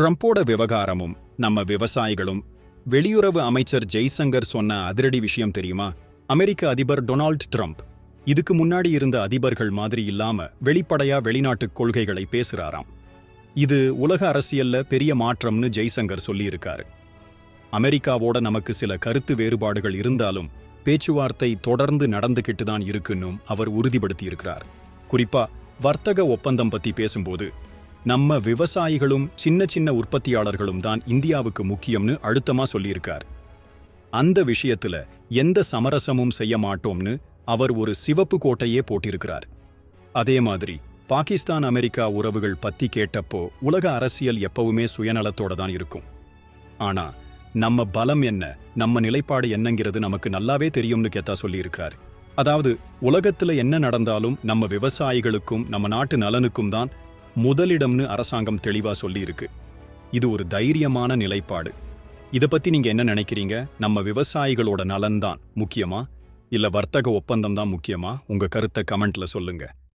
ட்ரம்ப்போட விவகாரமும் நம்ம விவசாயிகளும் வெளியுறவு அமைச்சர் ஜெய்சங்கர் சொன்ன அதிரடி விஷயம் தெரியுமா? அமெரிக்க அதிபர் டொனால்ட் ட்ரம்ப். இதுக்கு முன்னாடி இருந்த அதிபர்கள் மாதிரி இல்லாம வெளிப்படையா வெளிநாட்டு கொள்கைகளை பேசுறாராம். இது உலக அரசியல்ல பெரிய மாற்றம்னு ஜெய்சங்கர் சொல்லியிருக்காரு. அமெரிக்காவோட நமக்கு சில கருத்து வேறுபாடுகள் இருந்தாலும் பேச்சுவார்த்தை தொடர்ந்து நடந்துகிட்டு தான் இருக்குன்னும் அவர் உறுதிப்படுத்தியிருக்கிறார். குறிப்பா வர்த்தக ஒப்பந்தம் பத்தி பேசும்போது நம்ம விவசாயிகளும் சின்ன சின்ன உற்பத்தியாளர்களும் தான் இந்தியாவுக்கு முக்கியம்னு அழுத்தமா சொல்லியிருக்கார். அந்த விஷயத்துல எந்த சமரசமும் செய்ய மாட்டோம்னு அவர் ஒரு சிவப்பு கோட்டையே போட்டிருக்கிறார். அதே மாதிரி பாகிஸ்தான் அமெரிக்கா உறவுகள் பத்தி கேட்டப்போ உலக அரசியல் எப்பவுமே சுயநலத்தோட தான் இருக்கும். ஆனா நம்ம பலம் என்ன நம்ம நிலைப்பாடு என்னங்கிறது நமக்கு நல்லாவே தெரியும்னு கேத்தா சொல்லியிருக்கார். அதாவது உலகத்துல என்ன நடந்தாலும் நம்ம விவசாயிகளுக்கும் நம்ம நாட்டு நலனுக்கும் தான் முதலிடம்னு அரசாங்கம் தெளிவா சொல்லியிருக்கு. இது ஒரு தைரியமான நிலைப்பாடு. இத பத்தி நீங்க என்ன நினைக்கிறீங்க? நம்ம விவசாயிகளோட நலன் தான் முக்கியமா? இல்ல வர்த்தக ஒப்பந்தம் தான் முக்கியமா? உங்க கருத்தை கமெண்ட்ல சொல்லுங்க.